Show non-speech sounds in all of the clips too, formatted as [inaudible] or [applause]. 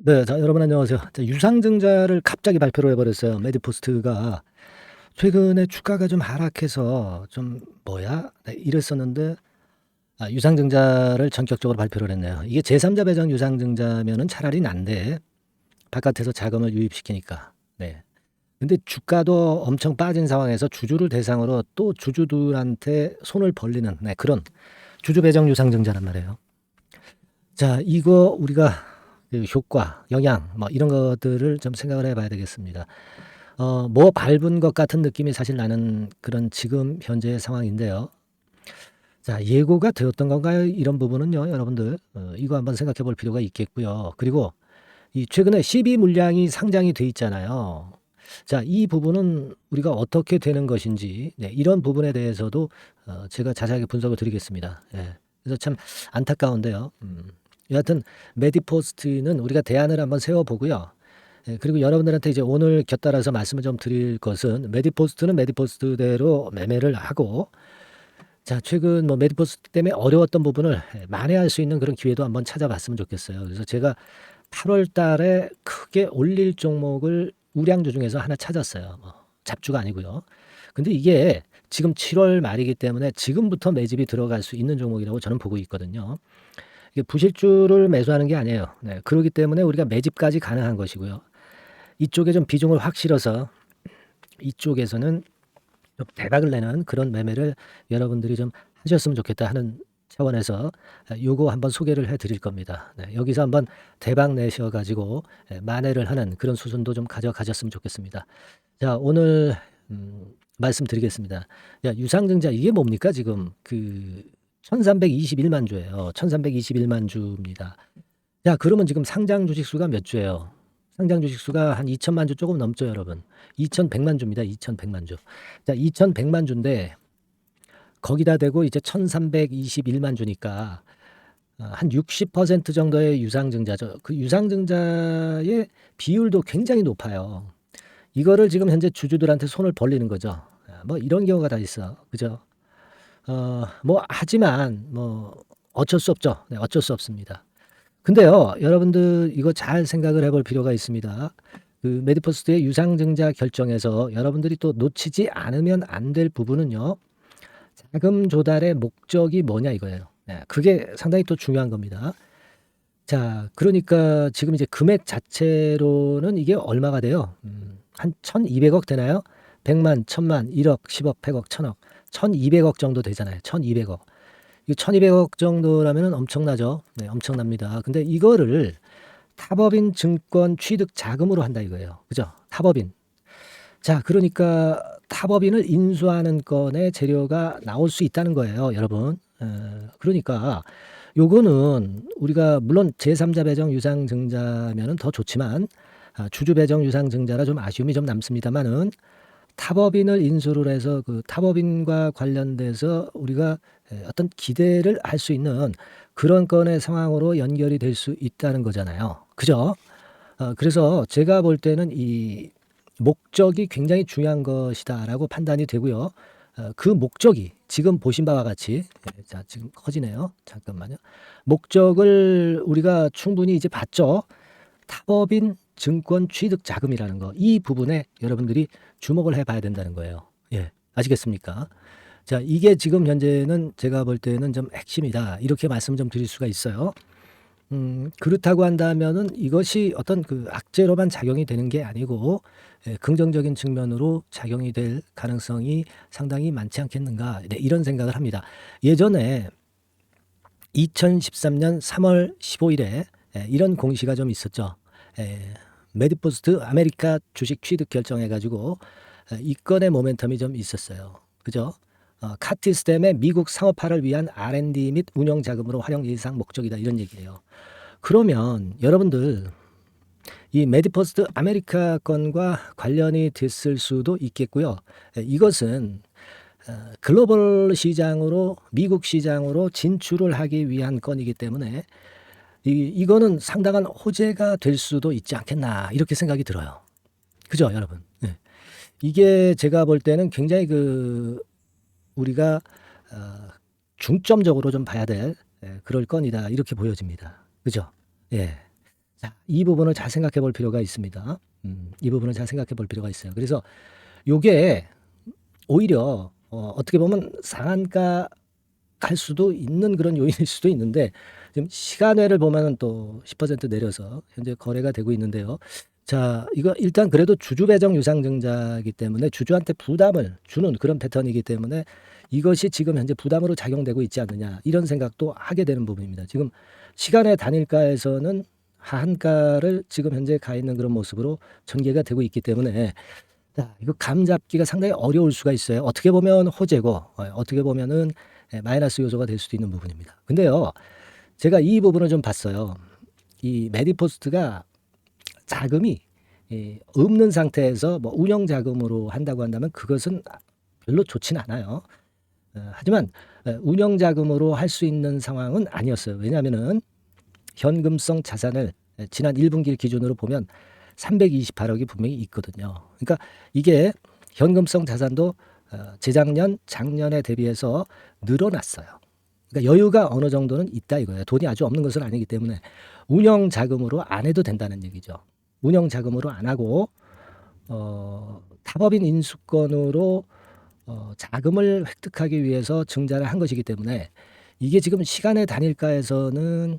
네. 자 여러분 안녕하세요. 자 유상증자를 갑자기 발표를 해 버렸어요. 메디포스트가 최근에 주가가 좀 하락해서 좀 '뭐야?' 네 이랬었는데 아 유상증자를 전격적으로 발표를 했네요. 이게 제3자 배정 유상증자면은 차라리 난데 바깥에서 자금을 유입시키니까. 네. 근데 주가도 엄청 빠진 상황에서 주주를 대상으로 또 주주들한테 손을 벌리는 네 그런 주주 배정 유상증자란 말이에요. 자 이거 우리가 그 효과, 영향 뭐 이런 것들을 좀 생각을 해 봐야 되겠습니다. 어 뭐 밟은 것 같은 느낌이 사실 나는 그런 지금 현재의 상황인데요. 자 예고가 되었던 건가요? 이런 부분은요 여러분들 어 이거 한번 생각해 볼 필요가 있겠고요. 그리고 이 최근에 CB 물량이 상장이 돼 있잖아요. 자 이 부분은 우리가 어떻게 되는 것인지 네 이런 부분에 대해서도 어 제가 자세하게 분석을 드리겠습니다. 예. 그래서 참 안타까운데요. 음. 여하튼 메디포스트는 우리가 대안을 한번 세워 보고요. 예 그리고 여러분들한테 이제 오늘 곁들여서 말씀을 좀 드릴 것은 메디포스트는 메디포스트대로 매매를 하고 자 최근 뭐 메디포스트 때문에 어려웠던 부분을 예 만회할 수 있는 그런 기회도 한번 찾아봤으면 좋겠어요. 그래서 제가 8월 달에 크게 올릴 종목을 우량주 중에서 하나 찾았어요. 뭐 잡주가 아니고요. 근데 이게 지금 7월 말이기 때문에 지금부터 매집이 들어갈 수 있는 종목이라고 저는 보고 있거든요. 부실주를 매수하는 게 아니에요. 네. 그러기 때문에 우리가 매집까지 가능한 것이고요. 이쪽에 좀 비중을 확 실어서 이쪽에서는 좀 대박을 내는 그런 매매를 여러분들이 좀 하셨으면 좋겠다 하는 차원에서 요거 한번 소개를 해 드릴 겁니다. 네. 여기서 한번 대박 내셔 가지고 예 만회를 하는 그런 수순도 좀 가져가셨으면 좋겠습니다. 자 오늘 음 말씀드리겠습니다. 야 유상증자 이게 뭡니까 지금 그 1321만 주예요. 1321만 주입니다. 자 그러면 지금 상장 주식 수가 몇 주예요? 상장 주식 수가 한 2천만 주 조금 넘죠 여러분. 2,100만 주입니다. 2,100만 주. 자 2,100만 주인데 거기다 대고 이제 1,321만 주니까 어한60% 정도의 유상증자죠. 그 유상증자의 비율도 굉장히 높아요. 이거를 지금 현재 주주들한테 손을 벌리는 거죠. 아뭐 이런 경우가 다 있어. 그죠? 어 뭐 하지만 뭐 어쩔 수 없죠. 네 어쩔 수 없습니다. 근데요 여러분들 이거 잘 생각을 해볼 필요가 있습니다. 그 메디포스트의 유상증자 결정에서 여러분들이 또 놓치지 않으면 안 될 부분은요. 자금 조달의 목적이 뭐냐 이거예요. 네 그게 상당히 또 중요한 겁니다. 자 그러니까 지금 이제 금액 자체로는 이게 얼마가 돼요? 음한 1,200억 되나요? 100만, 1000만, 1억, 10억, 100억, 1000억, 1,200억 정도 되잖아요. 1,200억. 이 1,200억 정도라면은 엄청나죠. 네 엄청납니다. 근데 이거를 타법인 증권 취득 자금으로 한다 이거예요. 그죠? 타법인. 자 그러니까 타법인을 인수하는 건의 재료가 나올 수 있다는 거예요 여러분. 어 그러니까 요거는 우리가 물론 제3자 배정 유상 증자면은 더 좋지만 아 주주 배정 유상 증자라 좀 아쉬움이 좀 남습니다마는 타법인을 인수를 해서 그 타법인과 관련돼서 우리가 예 어떤 기대를 할 수 있는 그런 건의 상황으로 연결이 될 수 있다는 거잖아요. 그죠? 어 그래서 제가 볼 때는 이 '목적이 굉장히 중요한 것이다.'라고 판단이 되고요. 어 그 목적이 지금 보신 바와 같이 예자 지금 커지네요. 잠깐만요. 목적을 우리가 충분히 이제 봤죠. 타법인 증권 취득 자금이라는 거 이 부분에 여러분들이 주목을 해 봐야 된다는 거예요. 예. 아시겠습니까? 자 이게 지금 현재는 제가 볼 때는 좀 핵심이다. 이렇게 말씀을 좀 드릴 수가 있어요. 음 그렇다고 한다면은 이것이 어떤 그 악재로만 작용이 되는 게 아니고 예 긍정적인 측면으로 작용이 될 가능성이 상당히 많지 않겠는가 네 이런 생각을 합니다. 예전에 2013년 3월 15일에 예 이런 공시가 좀 있었죠. 예. 메디포스트 아메리카 주식 취득 결정해 가지고 예이 건의 모멘텀이 좀 있었어요. 그죠? 어 카티스템의 미국 상업화를 위한 R&D 및 운영 자금으로 활용 예상 목적이다 이런 얘기예요. 그러면 여러분들 이 메디포스트 아메리카 건과 관련이 됐을 수도 있겠고요. 예 이것은 어 글로벌 시장으로 미국 시장으로 진출을 하기 위한 건이기 때문에 이 이거는 상당한 호재가 될 수도 있지 않겠나 이렇게 생각이 들어요. 그죠 여러분? 네. 이게 제가 볼 때는 굉장히 그 우리가 어 중점적으로 좀 봐야 될 예 그럴 건이다 이렇게 보여집니다. 그죠? 예. 자, 이 부분을 잘 생각해 볼 필요가 있습니다. 음, 이 부분을 잘 생각해 볼 필요가 있어요. 그래서 요게 오히려 어, 어떻게 보면 상한가 갈 수도 있는 그런 요인일 수도 있는데 지금 시간외를 보면은 또 10% 내려서 현재 거래가 되고 있는데요. 자, 이거 일단 그래도 주주 배정 유상증자이기 때문에 주주한테 부담을 주는 그런 패턴이기 때문에 이것이 지금 현재 부담으로 작용되고 있지 않느냐 이런 생각도 하게 되는 부분입니다. 지금 시간의 단일가에서는 하한가를 지금 현재 가 있는 그런 모습으로 전개가 되고 있기 때문에 자, 이거 감 잡기가 상당히 어려울 수가 있어요. 어떻게 보면 호재고 어, 어떻게 보면은 예, 마이너스 요소가 될 수도 있는 부분입니다. 근데요, 제가 이 부분을 좀 봤어요. 이 메디포스트가 자금이 예, 없는 상태에서 뭐 운영 자금으로 한다고 한다면 그것은 별로 좋진 않아요. 어, 하지만 어, 운영 자금으로 할 수 있는 상황은 아니었어요. 왜냐하면은 현금성 자산을 예, 지난 1분기를 기준으로 보면 328억이 분명히 있거든요. 그러니까 이게 현금성 자산도 어, 재작년, 작년에 대비해서 늘어났어요. 그러니까 여유가 어느 정도는 있다 이거예요. 돈이 아주 없는 것은 아니기 때문에 운영 자금으로 안 해도 된다는 얘기죠. 운영 자금으로 안 하고 어, 타법인 인수권으로 어, 자금을 획득하기 위해서 증자를 한 것이기 때문에 이게 지금 시간의 단일가에서는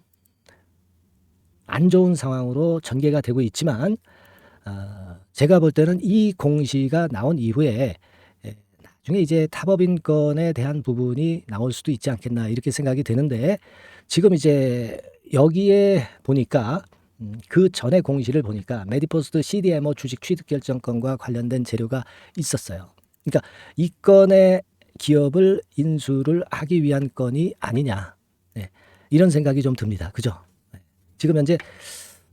안 좋은 상황으로 전개가 되고 있지만 어, 제가 볼 때는 이 공시가 나온 이후에 중에 이제 타법인권에 대한 부분이 나올 수도 있지 않겠나 이렇게 생각이 되는데 지금 이제 여기에 보니까 음, 그 전에 공시를 보니까 메디포스트 CDMO 주식 취득 결정권과 관련된 재료가 있었어요. 그러니까 이 건의 기업을 인수를 하기 위한 건이 아니냐 네, 이런 생각이 좀 듭니다. 그죠? 네. 지금 현재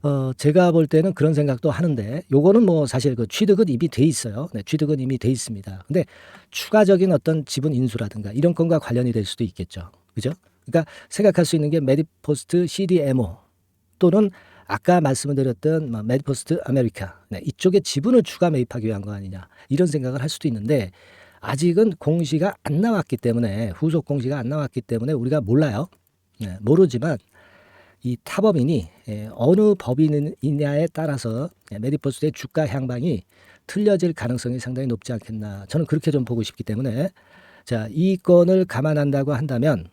어 제가 볼 때는 그런 생각도 하는데 요거는 뭐 사실 그 취득은 이미 돼 있어요. 네, 취득은 이미 돼 있습니다. 근데 추가적인 어떤 지분 인수라든가 이런 건과 관련이 될 수도 있겠죠. 그죠? 그러니까 생각할 수 있는 게 메디포스트 CDMO 또는 아까 말씀을 드렸던 뭐 메디포스트 아메리카 네, 이쪽에 지분을 추가 매입하기 위한 거 아니냐 이런 생각을 할 수도 있는데 아직은 공시가 안 나왔기 때문에 후속 공시가 안 나왔기 때문에 우리가 몰라요. 네, 모르지만 이 타법인이 예, 어느 법인이냐에 따라서 예, 메디포스트의 주가 향방이 틀려질 가능성이 상당히 높지 않겠나 저는 그렇게 좀 보고 싶기 때문에 자 이 건을 감안한다고 한다면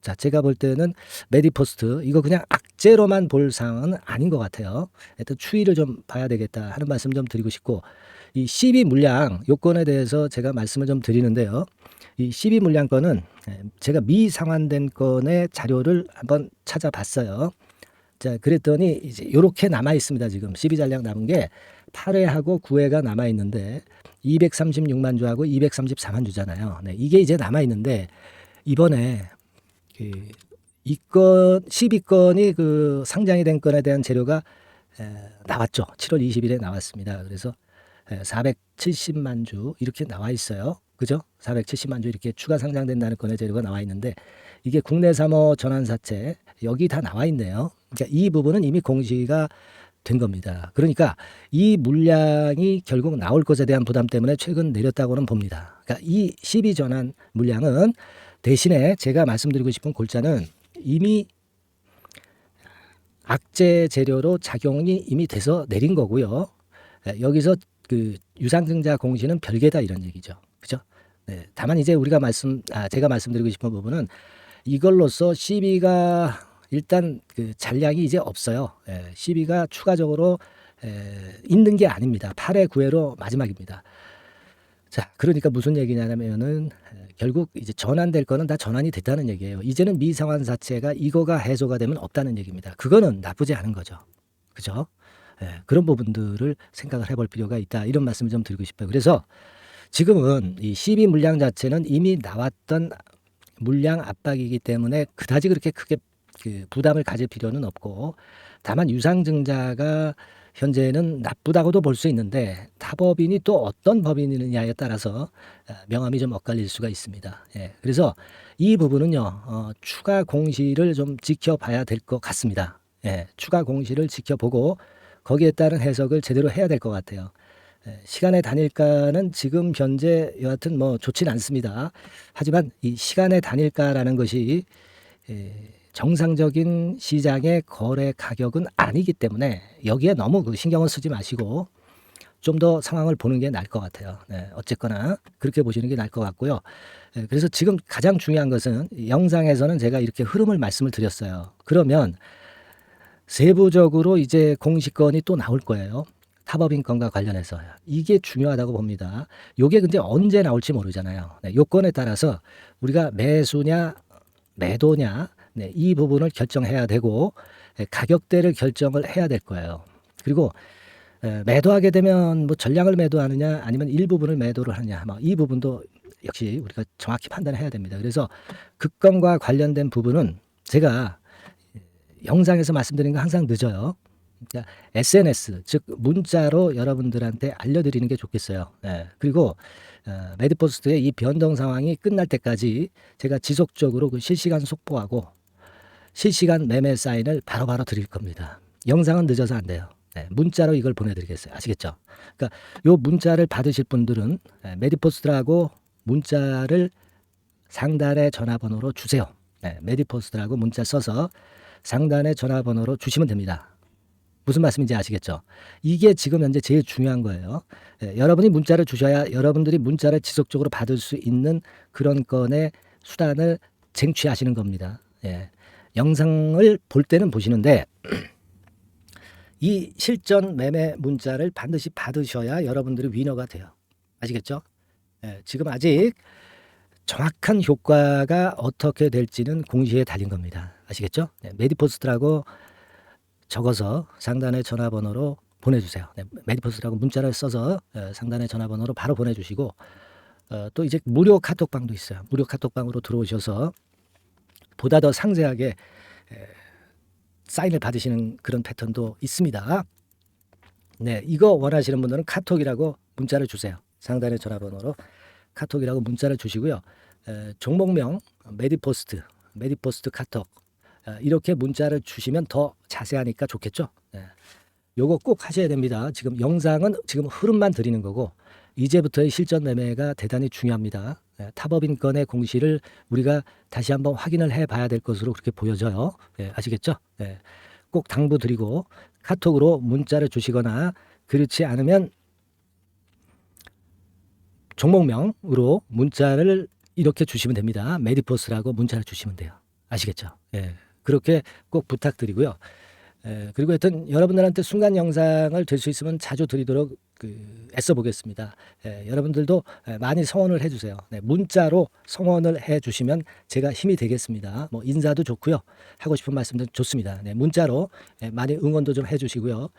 자 제가 볼 때는 메디포스트 이거 그냥 악재로만 볼 상황은 아닌 것 같아요. 일단 추이를 좀 봐야 되겠다 하는 말씀 좀 드리고 싶고 이12 물량 요건에 대해서 제가 말씀을 좀 드리는데요. 이 12 물량 건은 예, 제가 미상환된 건의 자료를 한번 찾아봤어요. 자, 그랬더니 이제 요렇게 남아 있습니다. 지금 12잔량 남은 게 8회하고 9회가 남아 있는데 236만 주하고 234만 주잖아요. 네, 이게 이제 남아 있는데 이번에 그 이건 12건이 그 상장이 된 건에 대한 재료가 에, 나왔죠. 7월 20일에 나왔습니다. 그래서 에, 470만 주 이렇게 나와 있어요. 그죠? 470만 주 이렇게 추가 상장된다는 건의 재료가 나와 있는데 이게 국내 사모 전환사채 여기 다 나와 있네요. 그러니까 이 부분은 이미 공시가 된 겁니다. 그러니까 이 물량이 결국 나올 것에 대한 부담 때문에 최근 내렸다고는 봅니다. 그러니까 이 12 전환 물량은 대신에 제가 말씀드리고 싶은 골자는 이미 악재 재료로 작용이 이미 돼서 내린 거고요. 예, 여기서 그 유상증자 공시는 별개다 이런 얘기죠. 그죠? 네. 다만 이제 우리가 말씀, 아, 제가 말씀드리고 싶은 부분은 이걸로써 시비가 일단 그 잔량이 이제 없어요. 예, 시비가 추가적으로 에, 있는 게 아닙니다. 8회 9회로 마지막입니다. 자, 그러니까 무슨 얘기냐면은 에, 결국 이제 전환될 거는 다 전환이 됐다는 얘기예요. 이제는 미상환 자체가 이거가 해소가 되면 없다는 얘기입니다. 그거는 나쁘지 않은 거죠. 그죠? 예, 그런 부분들을 생각을 해볼 필요가 있다. 이런 말씀을 좀 드리고 싶어요. 그래서 지금은 이 시비 물량 자체는 이미 나왔던 물량 압박이기 때문에 그다지 그렇게 크게 그 부담을 가질 필요는 없고 다만 유상증자가 현재는 나쁘다고도 볼 수 있는데 타법인이 또 어떤 법인이느냐에 따라서 아, 명암이 좀 엇갈릴 수가 있습니다. 예, 그래서 이 부분은요 어, 추가 공시를 좀 지켜봐야 될 것 같습니다. 예, 추가 공시를 지켜보고 거기에 따른 해석을 제대로 해야 될 것 같아요. 예, 시간의 단일가는 지금 현재 여하튼 뭐 좋진 않습니다. 하지만 이 시간의 단일가라는 것이 예, 정상적인 시장의 거래 가격은 아니기 때문에 여기에 너무 그 신경을 쓰지 마시고 좀 더 상황을 보는 게 나을 것 같아요. 네, 어쨌거나 그렇게 보시는 게 나을 것 같고요. 예, 그래서 지금 가장 중요한 것은 영상에서는 제가 이렇게 흐름을 말씀을 드렸어요. 그러면 세부적으로 이제 공시권이 또 나올 거예요. 탑업인권과 관련해서 이게 중요하다고 봅니다. 요게 근데 언제 나올지 모르잖아요. 네, 요건에 따라서 우리가 매수냐 매도냐 네, 이 부분을 결정해야 되고 예, 가격대를 결정을 해야 될 거예요. 그리고 에, 매도하게 되면 뭐 전량을 매도하느냐 아니면 일부분을 매도를 하느냐 뭐이 부분도 역시 우리가 정확히 판단해야 됩니다. 그래서 극권과 관련된 부분은 제가 영상에서 말씀드린 거 항상 늦어요. 그러니까 SNS 즉 문자로 여러분들한테 알려드리는 게 좋겠어요. 예. 그리고 어, 매드포스트의 이 변동 상황이 끝날 때까지 제가 지속적으로 그 실시간 속보하고 실시간 매매 사인을 바로바로 드릴 겁니다. 영상은 늦어서 안 돼요. 네, 문자로 이걸 보내드리겠어요. 아시겠죠? 그러니까 요 문자를 받으실 분들은 네, 메디포스트라고 문자를 상단의 전화번호로 주세요. 네, 메디포스트라고 문자 써서 상단의 전화번호로 주시면 됩니다. 무슨 말씀인지 아시겠죠? 이게 지금 현재 제일 중요한 거예요. 예, 여러분이 문자를 주셔야 여러분들이 문자를 지속적으로 받을 수 있는 그런 건의 수단을 쟁취하시는 겁니다. 예. 영상을 볼 때는 보시는데 [clears throat] 이 실전 매매 문자를 반드시 받으셔야 여러분들이 위너가 돼요. 아시겠죠? 예, 지금 아직 정확한 효과가 어떻게 될지는 공시에 달린 겁니다. 아시겠죠? 네, 메디포스트라고 적어서 상단의 전화번호로 보내주세요. 네, 메디포스트라고 문자를 써서 어, 상단의 전화번호로 바로 보내주시고 어, 또 이제 무료 카톡방도 있어요. 무료 카톡방으로 들어오셔서 보다 더 상세하게 에, 사인을 받으시는 그런 패턴도 있습니다. 네, 이거 원하시는 분들은 카톡이라고 문자를 주세요. 상단의 전화번호로 카톡이라고 문자를 주시고요. 에, 종목명 메디포스트, 메디포스트 카톡 에, 이렇게 문자를 주시면 더 자세하니까 좋겠죠. 네. 요거 꼭 하셔야 됩니다. 지금 영상은 지금 흐름만 드리는 거고 이제부터의 실전 매매가 대단히 중요합니다. 예, 탑업인권의 공시를 우리가 다시 한번 확인을 해봐야 될 것으로 그렇게 보여져요. 예, 아시겠죠? 예, 꼭 당부드리고 카톡으로 문자를 주시거나 그렇지 않으면 종목명으로 문자를 이렇게 주시면 됩니다. 메디포스라고 문자를 주시면 돼요. 아시겠죠? 예, 그렇게 꼭 부탁드리고요. 예, 그리고 하여튼 여러분들한테 순간 영상을 될 수 있으면 자주 드리도록 그 애써 보겠습니다. 예, 여러분들도 예, 많이 성원을 해주세요. 네, 문자로 성원을 해주시면 제가 힘이 되겠습니다. 뭐 인사도 좋고요. 하고 싶은 말씀도 좋습니다. 네, 문자로 예, 많이 응원도 좀 해주시고요.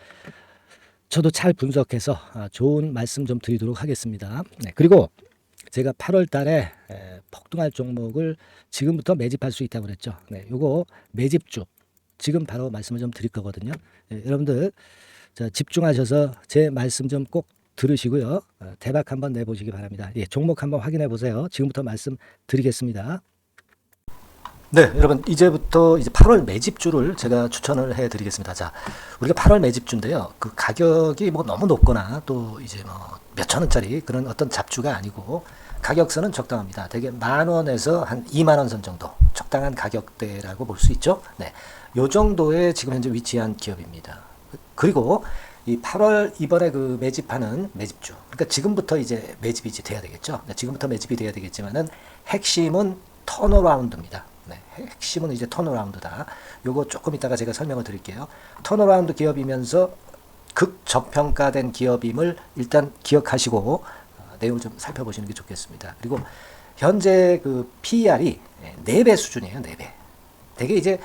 저도 잘 분석해서 아, 좋은 말씀 좀 드리도록 하겠습니다. 네, 그리고 제가 8월 달에 에, 폭등할 종목을 지금부터 매집할 수 있다고 그랬죠. 네, 요거 매집주 지금 바로 말씀을 좀 드릴 거거든요. 예, 여러분들 자, 집중하셔서 제 말씀 좀 꼭 들으시고요. 어, 대박 한번 내보시기 바랍니다. 예, 종목 한번 확인해 보세요. 지금부터 말씀 드리겠습니다. 네, 여러분 이제부터 이제 8월 매집주를 제가 추천을 해드리겠습니다. 자, 우리가 8월 매집주인데요. 그 가격이 뭐 너무 높거나 또 이제 뭐 몇천 원짜리 그런 어떤 잡주가 아니고 가격선은 적당합니다. 대개 만 원에서 한 2만 원 선 정도 적당한 가격대라고 볼 수 있죠. 네, 요 정도의 지금 현재 위치한 기업입니다. 그리고 이 8월 이번에 그 매집하는 매집주. 그러니까 지금부터 이제 매집이 이제 돼야 되겠죠. 네, 지금부터 매집이 돼야 되겠지만은 핵심은 턴어라운드입니다. 네, 핵심은 이제 턴어라운드다. 요거 조금 이따가 제가 설명을 드릴게요. 턴어라운드 기업이면서 극저평가된 기업임을 일단 기억하시고 어, 내용을 좀 살펴보시는 게 좋겠습니다. 그리고 현재 그 PER이 4배 수준이에요. 4배. 되게 이제 에,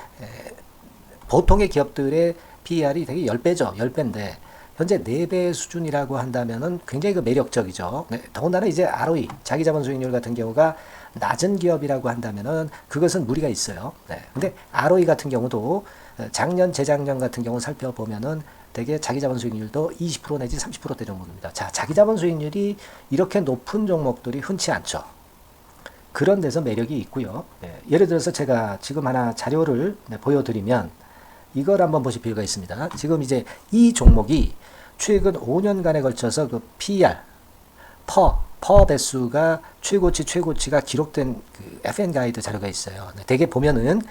보통의 기업들의 PER이 되게 10배죠. 10배인데 현재 4배 수준이라고 한다면은 굉장히 그 매력적이죠. 네, 더군다나 이제 ROE, 자기 자본 수익률 같은 경우가 낮은 기업이라고 한다면은 그것은 무리가 있어요. 네. 근데 ROE 같은 경우도 작년, 재작년 같은 경우 살펴보면은 되게 자기 자본 수익률도 20% 내지 30%대 정도입니다. 자, 자기 자본 수익률이 이렇게 높은 종목들이 흔치 않죠. 그런 데서 매력이 있고요. 네. 예를 들어서 제가 지금 하나 자료를 네, 보여드리면 이걸 한번 보실 필요가 있습니다. 지금 이제 이 종목이 최근 5년간에 걸쳐서 그 PER, 퍼, 퍼 배수가 최고치 최고치가 기록된 그 FN 가이드 자료가 있어요. 네, 대개 보면은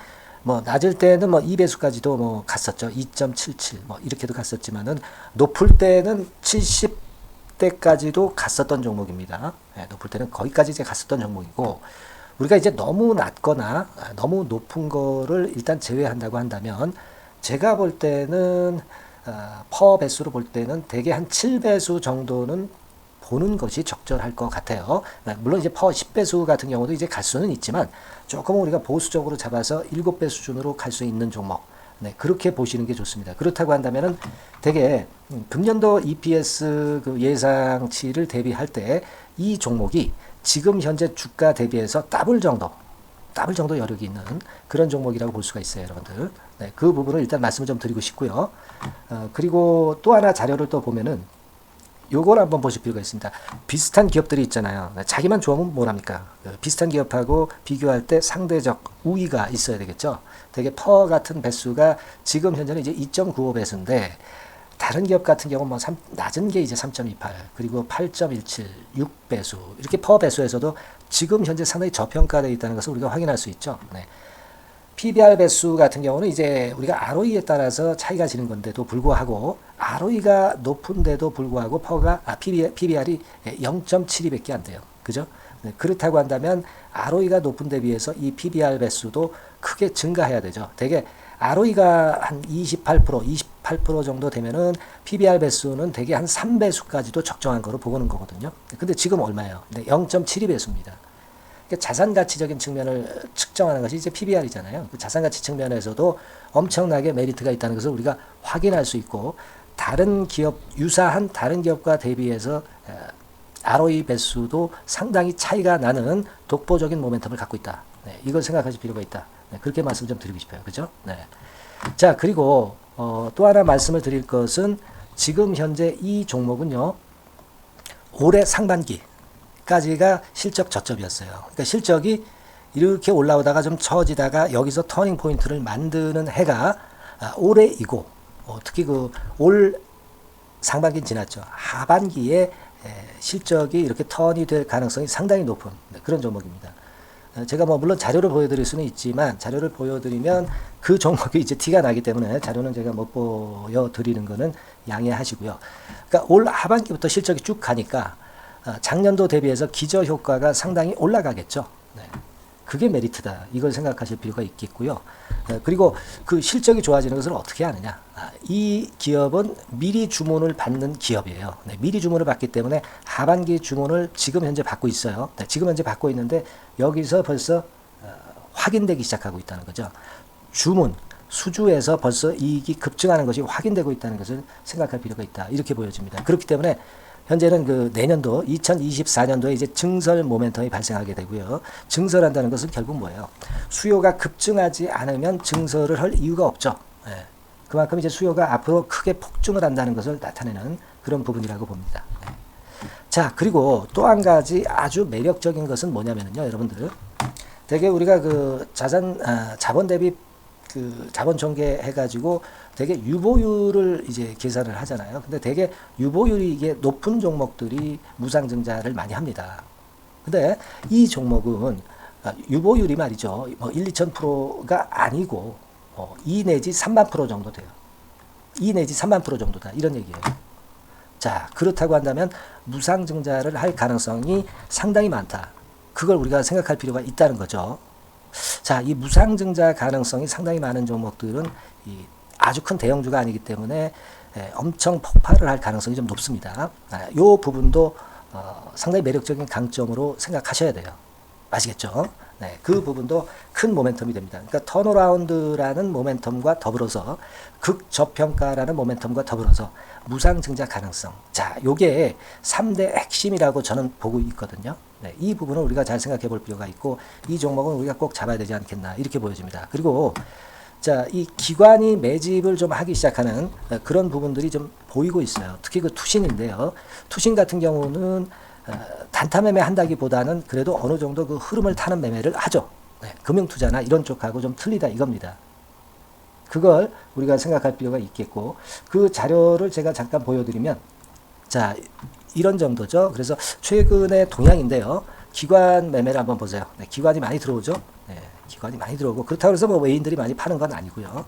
뭐 낮을 때는 뭐 2배수까지도 뭐 갔었죠. 2.77 뭐 이렇게도 갔었지만은 높을 때는 70대까지도 갔었던 종목입니다. 예, 높을 때는 거기까지 이제 갔었던 종목이고 우리가 이제 너무 낮거나 아, 너무 높은 거를 일단 제외한다고 한다면 제가 볼 때는 아, 퍼 배수로 볼 때는 대개 한 7배수 정도는 보는 것이 적절할 것 같아요. 네, 물론 이제 퍼 10배수 같은 경우도 이제 갈 수는 있지만 조금 우리가 보수적으로 잡아서 7배 수준으로 갈 수 있는 종목. 네, 그렇게 보시는 게 좋습니다. 그렇다고 한다면은 되게 음, 금년도 EPS 그 예상치를 대비할 때 이 종목이 지금 현재 주가 대비해서 더블 정도, 더블 정도 여력이 있는 그런 종목이라고 볼 수가 있어요, 여러분들. 네, 그 부분을 일단 말씀을 좀 드리고 싶고요. 어, 그리고 또 하나 자료를 또 보면은 요걸 한번 보실 필요가 있습니다. 비슷한 기업들이 있잖아요. 네, 자기만 좋으면 뭐합니까? 그 비슷한 기업하고 비교할 때 상대적 우위가 있어야 되겠죠. 되게 퍼 같은 배수가 지금 현재는 이제 2.95배수인데 다른 기업 같은 경우는 뭐 삼- 낮은 게 이제 3.28 그리고 8.17 6배수 이렇게 퍼 배수에서도 지금 현재 상당히 저평가되어 있다는 것을 우리가 확인할 수 있죠. 네. PBR 배수 같은 경우는 이제 우리가 ROE에 따라서 차이가 지는 건데도 불구하고 ROE가 높은데도 불구하고 퍼가 아, PBR, PBR이 0.72밖에 안 돼요. 그죠? 네, 그렇다고 한다면 ROE가 높은 데 비해서 이 PBR 배수도 크게 증가해야 되죠. 되게 ROE가 한 28%, 28% 정도 되면은 PBR 배수는 되게 한 3배수까지도 적정한 거로 보고는 거거든요. 근데 지금 얼마예요? 네, 0.72배수입니다. 자산 가치적인 측면을 측정하는 것이 이제 PBR이잖아요. 그 자산 가치 측면에서도 엄청나게 메리트가 있다는 것을 우리가 확인할 수 있고 다른 기업 유사한 다른 기업과 대비해서 에, ROE 배수도 상당히 차이가 나는 독보적인 모멘텀을 갖고 있다. 네, 이걸 생각하실 필요가 있다. 네, 그렇게 말씀 좀 드리고 싶어요. 그죠? 네. 자, 그리고 어, 또 하나 말씀을 드릴 것은 지금 현재 이 종목은요. 올해 상반기 까지가 실적 저점이었어요. 그러니까 실적이 이렇게 올라오다가 좀 처지다가 여기서 터닝 포인트를 만드는 해가 아, 올해이고 어, 특히 그 올 상반기는 지났죠. 하반기에 에, 실적이 이렇게 턴이 될 가능성이 상당히 높은 네, 그런 종목입니다. 어, 제가 뭐 물론 자료를 보여드릴 수는 있지만 자료를 보여드리면 그 종목이 이제 티가 나기 때문에 자료는 제가 못 보여드리는 거는 양해하시고요. 그러니까 올 하반기부터 실적이 쭉 가니까 어, 작년도 대비해서 기저 효과가 상당히 올라가겠죠. 네. 그게 메리트다. 이걸 생각하실 필요가 있겠고요. 어, 그리고 그 실적이 좋아지는 것을 어떻게 하느냐. 아, 이 기업은 미리 주문을 받는 기업이에요. 네, 미리 주문을 받기 때문에 하반기 주문을 지금 현재 받고 있어요. 네, 지금 현재 받고 있는데 여기서 벌써 어, 확인되기 시작하고 있다는 거죠. 주문, 수주에서 벌써 이익이 급증하는 것이 확인되고 있다는 것을 생각할 필요가 있다. 이렇게 보여집니다. 그렇기 때문에 현재는 그 내년도 2024년도에 이제 증설 모멘텀이 발생하게 되고요. 증설한다는 것은 결국 뭐예요? 수요가 급증하지 않으면 증설을 할 이유가 없죠. 예. 그만큼 이제 수요가 앞으로 크게 폭증을 한다는 것을 나타내는 그런 부분이라고 봅니다. 예. 자, 그리고 또 한 가지 아주 매력적인 것은 뭐냐면요, 여러분들. 되게 우리가 그 자산, 아, 자본 대비 그 자본 전개 해가지고 되게 유보율을 이제 계산을 하잖아요. 근데 되게 유보율이 이게 높은 종목들이 무상증자를 많이 합니다. 근데 이 종목은 아, 유보율이 말이죠. 뭐 1, 2천 프로가 아니고 어, 2 내지 3만 프로 정도 돼요. 2 내지 3만 프로 정도다. 이런 얘기예요. 자, 그렇다고 한다면 무상증자를 할 가능성이 상당히 많다. 그걸 우리가 생각할 필요가 있다는 거죠. 자, 이 무상증자 가능성이 상당히 많은 종목들은 이 아주 큰 대형주가 아니기 때문에 에, 엄청 폭발을 할 가능성이 좀 높습니다. 아, 요 부분도 어, 상당히 매력적인 강점으로 생각하셔야 돼요. 아시겠죠? 네, 그 부분도 큰 모멘텀이 됩니다. 그러니까 턴어라운드라는 모멘텀과 더불어서 극저평가라는 모멘텀과 더불어서 무상 증자 가능성. 자, 요게 3대 핵심이라고 저는 보고 있거든요. 네, 이 부분을 우리가 잘 생각해 볼 필요가 있고 이 종목은 우리가 꼭 잡아야 되지 않겠나 이렇게 보여집니다. 그리고 자, 이 기관이 매집을 좀 하기 시작하는 어, 그런 부분들이 좀 보이고 있어요. 특히 그 투신인데요. 투신 같은 경우는 어, 단타 매매 한다기보다는 그래도 어느 정도 그 흐름을 타는 매매를 하죠. 네, 금융투자나 이런 쪽하고 좀 틀리다 이겁니다. 그걸 우리가 생각할 필요가 있겠고 그 자료를 제가 잠깐 보여드리면 자 이런 정도죠. 그래서 최근의 동향인데요. 기관 매매를 한번 보세요. 네, 기관이 많이 들어오죠. 네, 기관이 많이 들어오고 그렇다고 해서 뭐 외인들이 많이 파는 건 아니고요.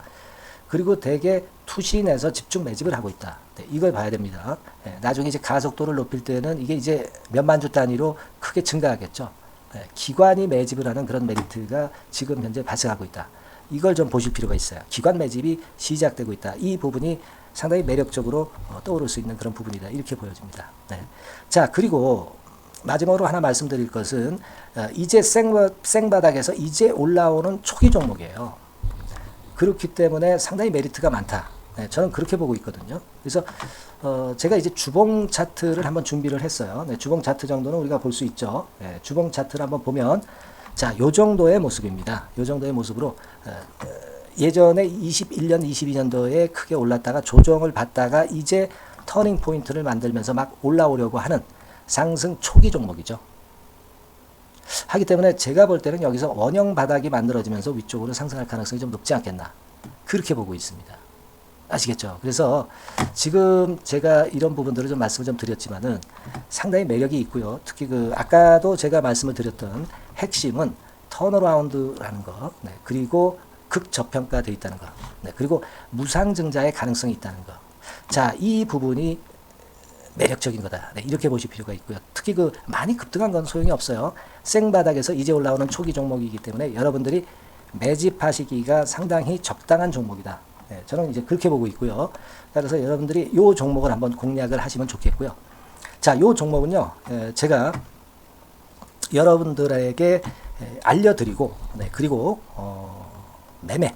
그리고 대개 투신해서 집중 매집을 하고 있다. 네, 이걸 봐야 됩니다. 예, 나중에 이제 가속도를 높일 때는 이게 이제 몇만 주 단위로 크게 증가하겠죠. 예, 기관이 매집을 하는 그런 메리트가 지금 현재 발생하고 있다. 이걸 좀 보실 필요가 있어요. 기관 매집이 시작되고 있다. 이 부분이 상당히 매력적으로 어, 떠오를 수 있는 그런 부분이다. 이렇게 보여집니다. 네. 자, 그리고 마지막으로 하나 말씀드릴 것은 어, 이제 생, 생바닥에서 이제 올라오는 초기 종목이에요. 그렇기 때문에 상당히 메리트가 많다. 네, 저는 그렇게 보고 있거든요. 그래서 어, 제가 이제 주봉 차트를 한번 준비를 했어요. 네, 주봉 차트 정도는 우리가 볼 수 있죠. 네, 주봉 차트를 한번 보면 자, 요 정도의 모습입니다. 요 정도의 모습으로 어, 어, 예전에 21년, 22년도에 크게 올랐다가 조정을 받다가 이제 터닝 포인트를 만들면서 막 올라오려고 하는 상승 초기 종목이죠. 하기 때문에 제가 볼 때는 여기서 원형 바닥이 만들어지면서 위쪽으로 상승할 가능성이 좀 높지 않겠나. 그렇게 보고 있습니다. 아시겠죠? 그래서 지금 제가 이런 부분들을 좀 말씀을 좀 드렸지만은 상당히 매력이 있고요. 특히 그 아까도 제가 말씀을 드렸던 핵심은 턴어라운드라는 거, 네, 그리고 극저평가돼 있다는 거, 네, 그리고 무상증자의 가능성이 있다는 거. 자, 이 부분이 매력적인 거다. 네, 이렇게 보실 필요가 있고요. 특히 그 많이 급등한 건 소용이 없어요. 생바닥에서 이제 올라오는 초기 종목이기 때문에 여러분들이 매집하시기가 상당히 적당한 종목이다. 네, 저는 이제 그렇게 보고 있고요. 따라서 여러분들이 이 종목을 한번 공략을 하시면 좋겠고요. 자, 이 종목은요, 에, 제가 여러분들에게 에, 알려드리고, 네, 그리고 어, 매매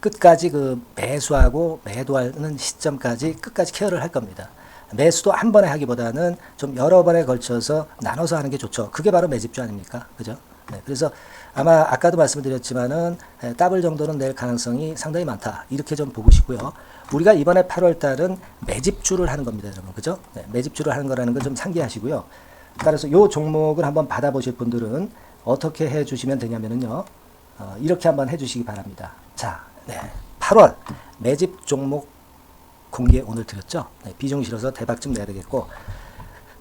끝까지 그 매수하고 매도하는 시점까지 끝까지 케어를 할 겁니다. 매수도 한 번에 하기보다는 좀 여러 번에 걸쳐서 나눠서 하는 게 좋죠. 그게 바로 매집주 아닙니까? 그죠? 네, 그래서 아마 아까도 말씀드렸지만은 에, 더블 정도는 낼 가능성이 상당히 많다. 이렇게 좀 보시고요. 우리가 이번에 8월 달은 매집주를 하는 겁니다, 여러분. 그죠? 네, 매집주를 하는 거라는 걸좀 상기하시고요. 따라서 요 종목을 한번 받아보실 분들은 어떻게 해 주시면 되냐면은요. 어, 이렇게 한번 해 주시기 바랍니다. 자, 네. 8월 매집 종목 공개 오늘 드렸죠. 네, 비중 실어서 대박 좀 내야 되겠고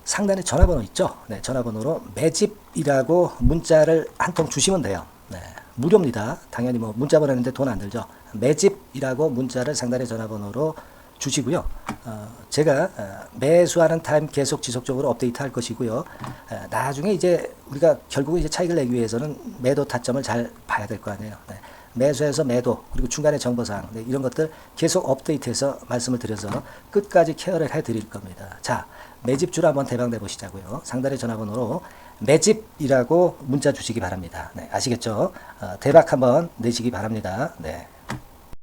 상단에 전화번호 있죠. 네, 전화번호로 매집이라고 문자를 한 통 주시면 돼요. 네, 무료입니다. 당연히 뭐 문자 보내는데 돈 안 들죠. 매집이라고 문자를 상단의 전화번호로 주시고요. 어, 제가 어, 매수하는 타임 계속 지속적으로 업데이트 할 것이고요. 어, 나중에 이제 우리가 결국 이제 차익을 내기 위해서는 매도 타점을 잘 봐야 될 거 아니에요. 네. 매수해서 매도 그리고 중간에 정보사항 네, 이런 것들 계속 업데이트해서 말씀을 드려서 끝까지 케어를 해드릴 겁니다. 자 매집주로 한번 대박 내보시자고요. 상단의 전화번호로 매집이라고 문자 주시기 바랍니다. 네, 아시겠죠? 어, 대박 한번 내시기 바랍니다. 네.